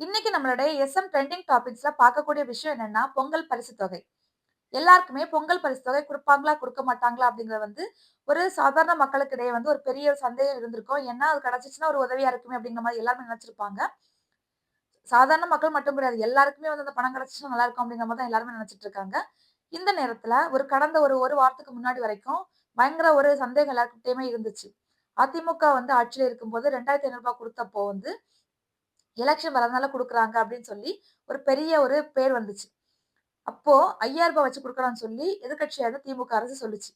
இன்னைக்கு நம்மளுடைய SM trending டாபிக்ஸ்ல பார்க்கக்கூடிய விஷயம் என்னன்னா பொங்கல் பரிசு தொகை எல்லாருக்குமே பொங்கல் பரிசு தொகை கொடுப்பாங்களா கொடுக்க மாட்டாங்களா? அப்படிங்கிறது வந்து ஒரு சாதாரண மக்களுக்கு இடையே வந்து ஒரு பெரிய சந்தேகம் இருந்திருக்கும். ஏன்னா, அது கிடைச்சிச்சுன்னா ஒரு உதவியா இருக்குமே அப்படிங்கிற மாதிரி எல்லாருமே நினைச்சிருப்பாங்க. சாதாரண மக்கள் மட்டும் கிடையாது. எல்லாருக்குமே வந்து அந்த பணம் கிடைச்சுச்சுன்னா நல்லா இருக்கும் அப்படிங்கிற மாதிரி தான் எல்லாருமே நினைச்சிட்டு இருக்காங்க. இந்த நேரத்துல ஒரு கடந்த ஒரு ஒரு வாரத்துக்கு முன்னாடி வரைக்கும் பயங்கர ஒரு சந்தேகம் எல்லார்கிட்டயுமே இருந்துச்சு. அதிமுக வந்து ஆட்சியில இருக்கும்போது ரெண்டாயிரத்தி 2500 கொடுத்தப்போ வந்து எலக்ஷன் வரதுனால குடுக்குறாங்க அப்படின்னு சொல்லி ஒரு பெரிய ஒரு பேர் வந்துச்சு. அப்போ ஐயாயிரம் ரூபாய் வச்சு குடுக்குறான்னு சொல்லி எதிர்க்கட்சியான திமுக அரசு சொல்லுச்சு.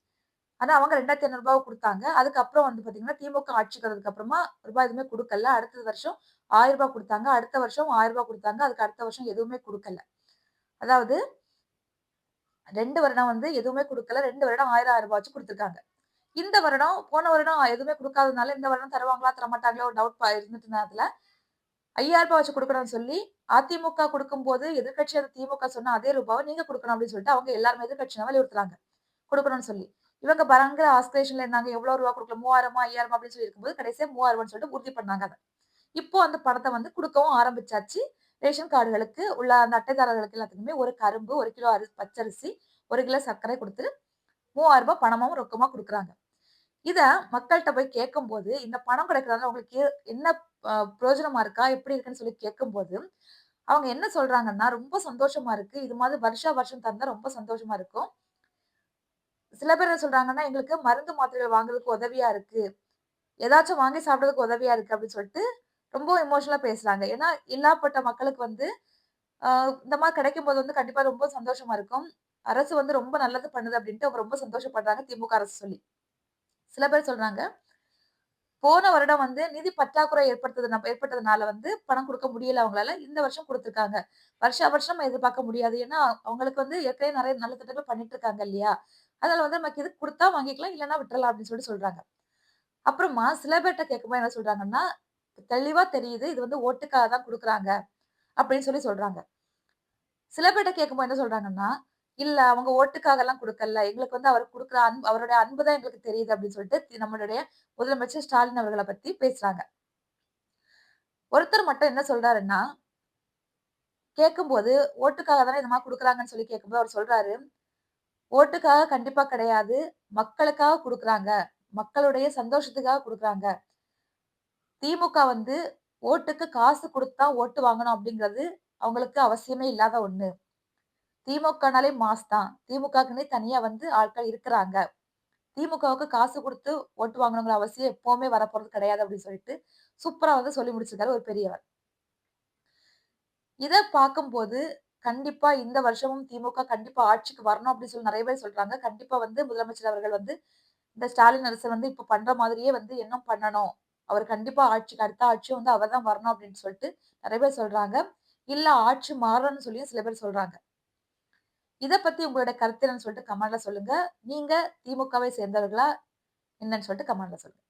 ஆனா அவங்க ரெண்டாயிரத்தி 2500 குடுத்தாங்க. அதுக்கப்புறம் வந்து பார்த்தீங்கன்னா, திமுக ஆட்சிக்கு வந்ததுக்கு அப்புறமா ரூபாய் எதுவுமே குடுக்கல. அடுத்த வருஷம் ரூ. 1000 குடுத்தாங்க. அடுத்த வருஷம் ஆயிரம் ரூபாய் கொடுத்தாங்க அதுக்கு அடுத்த வருஷம் எதுவுமே குடுக்கல. அதாவது ரெண்டு வருடம் வந்து எதுவுமே குடுக்கல. ரெண்டு வருடம் ஆயிரம் ஆயிரம் ரூபாய் வச்சு குடுத்துருக்காங்க. இந்த வருடம் போன வருடம் எதுவுமே கொடுக்காததுனால இந்த வருடம் தருவாங்களா? தரமாட்டாங்களோ ஒரு டவுட் இருந்துட்டு நேரத்துல ஐயாயிரம் ரூபாய் வச்சு கொடுக்கணும்னு சொல்லி அதிமுக கொடுக்கும்போது எதிர்கட்சி அந்த திமுக சொன்ன அதே ரூபாவை நீங்க குடுக்கணும் அப்படின்னு சொல்லிட்டு அவங்க எல்லாருமே எதிர்க்கட்சியினர் வலியுறுத்துறாங்க. குடுக்கணும்னு சொல்லி. இவங்க பயங்கர ஆஸ்பிரேஷன்ல இருந்தாங்க. எவ்வளவு ரூபா கொடுக்கல மூவாயிரமா ஐயாயிரம் அப்படின்னு சொல்லி இருக்கும்போது கடைசியா 3000 சொல்லிட்டு உறுதி பண்ணாங்க அதை இப்போ அந்த பணத்தை வந்து குடுக்கவும் ஆரம்பிச்சாச்சு. ரேஷன் கார்டுகளுக்கு உள்ள அந்த அட்டைதாரர்களுக்கு எல்லாத்துக்குமே ஒரு கரும்பு, ஒரு கிலோ அரி பச்சரிசி, ஒரு கிலோ சர்க்கரை கொடுத்து மூவாயிரம் ரூபாய் பணமாவும் ரொக்கமா கொடுக்குறாங்க இத மக்கள்கிட்ட போய் கேட்கும் போது இந்த பணம் கிடைக்கிறதால உங்களுக்கு என்ன பிரயோஜனமா இருக்கா? எப்படி இருக்குன்னு சொல்லி கேட்கும்போது, அவங்க என்ன சொல்றாங்கன்னா, "ரொம்ப சந்தோஷமா இருக்கு. இது மாதிரி வருஷா வருஷம் தந்தா ரொம்ப சந்தோஷமா இருக்கும்." சில பேர் என்ன சொல்றாங்கன்னா, "எங்களுக்கு மருந்து, மாத்திரைகள் வாங்குறதுக்கு உதவியா இருக்கு. ஏதாச்சும் வாங்கி சாப்பிட்றதுக்கு உதவியா இருக்கு." அப்படின்னு சொல்லிட்டு ரொம்ப எமோஷனலா பேசுறாங்க. ஏன்னா, இல்லாப்பட்ட மக்களுக்கு வந்து இந்த மாதிரி கிடைக்கும் போது வந்து கண்டிப்பா ரொம்ப சந்தோஷமா இருக்கும். அரசு வந்து ரொம்ப நல்லது பண்ணுது அப்படின்ட்டு அவங்க ரொம்ப சந்தோஷப்படுறாங்க திமுக அரசு சொல்லி. சில பேர் சொல்றாங்க, போன வருடம் வந்து நிதி பற்றாக்குறை ஏற்பட்டதுனா ஏற்பட்டதுனால வந்து பணம் கொடுக்க முடியல அவங்களால. இந்த வருஷம் கொடுத்துருக்காங்க வருஷா வருஷம் நம்ம எதிர்பார்க்க முடியாது. ஏன்னா, அவங்களுக்கு வந்து ஏற்கனவே நிறைய நல்ல திட்டங்கள் பண்ணிட்டு இருக்காங்க இல்லையா? அதனால வந்து நமக்கு இது கொடுத்தா வாங்கிக்கலாம், இல்லைன்னா விட்டுறலாம் அப்படின்னு சொல்லிட்டு சொல்றாங்க. அப்புறமா சில பேர்ட்ட கேட்கும்போது என்ன சொல்றாங்கன்னா, தெளிவா தெரியுது. இது வந்து ஓட்டுக்காக தான் கொடுக்குறாங்க அப்படின்னு சொல்லி சொல்றாங்க. சில பேர்ட்ட கேட்கும்போது என்ன சொல்றாங்கன்னா, "இல்ல அவங்க ஓட்டுக்காகலாம் கொடுக்கல எங்களுக்கு வந்து அவர் கொடுக்குற அன்பு அவருடைய அன்பு தான் எங்களுக்கு தெரியுது." அப்படின்னு சொல்லிட்டு நம்மளுடைய முதலமைச்சர் ஸ்டாலின் அவர்களை பத்தி பேசுறாங்க. ஒருத்தர் மட்டும் என்ன சொல்றாருன்னா, கேட்கும்போது ஓட்டுக்காக தானே இந்த மாரி சொல்லி கேட்கும்போது அவர் சொல்றாரு, "ஓட்டுக்காக கண்டிப்பா கிடையாது. மக்களுக்காக கொடுக்குறாங்க மக்களுடைய சந்தோஷத்துக்காக கொடுக்குறாங்க திமுக வந்து ஓட்டுக்கு காசு கொடுத்தா தான் ஓட்டு வாங்கணும் அப்படிங்கிறது அவங்களுக்கு அவசியமே இல்லாத ஒண்ணு. திமுகனாலே மாஸ் தான். திமுகக்குன்னே தனியா வந்து ஆட்கள் இருக்கிறாங்க. திமுகவுக்கு காசு கொடுத்து ஓட்டு வாங்கணுங்கிற அவசியம் எப்பவுமே வரப்போறது கிடையாது." அப்படின்னு சொல்லிட்டு சூப்பரா வந்து சொல்லி முடிச்சிருக்காரு ஒரு பெரியவர். இதை பார்க்கும்போது கண்டிப்பா இந்த வருஷமும் திமுக கண்டிப்பா ஆட்சிக்கு வரணும் அப்படின்னு சொல்லி நிறைய பேர் சொல்றாங்க. கண்டிப்பா வந்து முதலமைச்சர் அவர்கள் வந்து இந்த ஸ்டாலின் அரசு வந்து இப்ப பண்ற மாதிரியே வந்து என்ன பண்ணணும். அவர் கண்டிப்பா ஆட்சிக்கு அடுத்த ஆட்சியும் வந்து அவர் தான் வரணும் அப்படின்னு சொல்லிட்டு நிறைய பேர் சொல்றாங்க. இல்ல ஆட்சி மாறணும்னு சொல்லியும் சில பேர் சொல்றாங்க. இதை பத்தி உங்களோட கருத்து என்னன்னு சொல்லிட்டு கமெண்ட்ல சொல்லுங்க. நீங்க திமுகவை சேர்ந்தவர்களா? என்னன்னு சொல்லிட்டு கமெண்ட்ல சொல்லுங்க.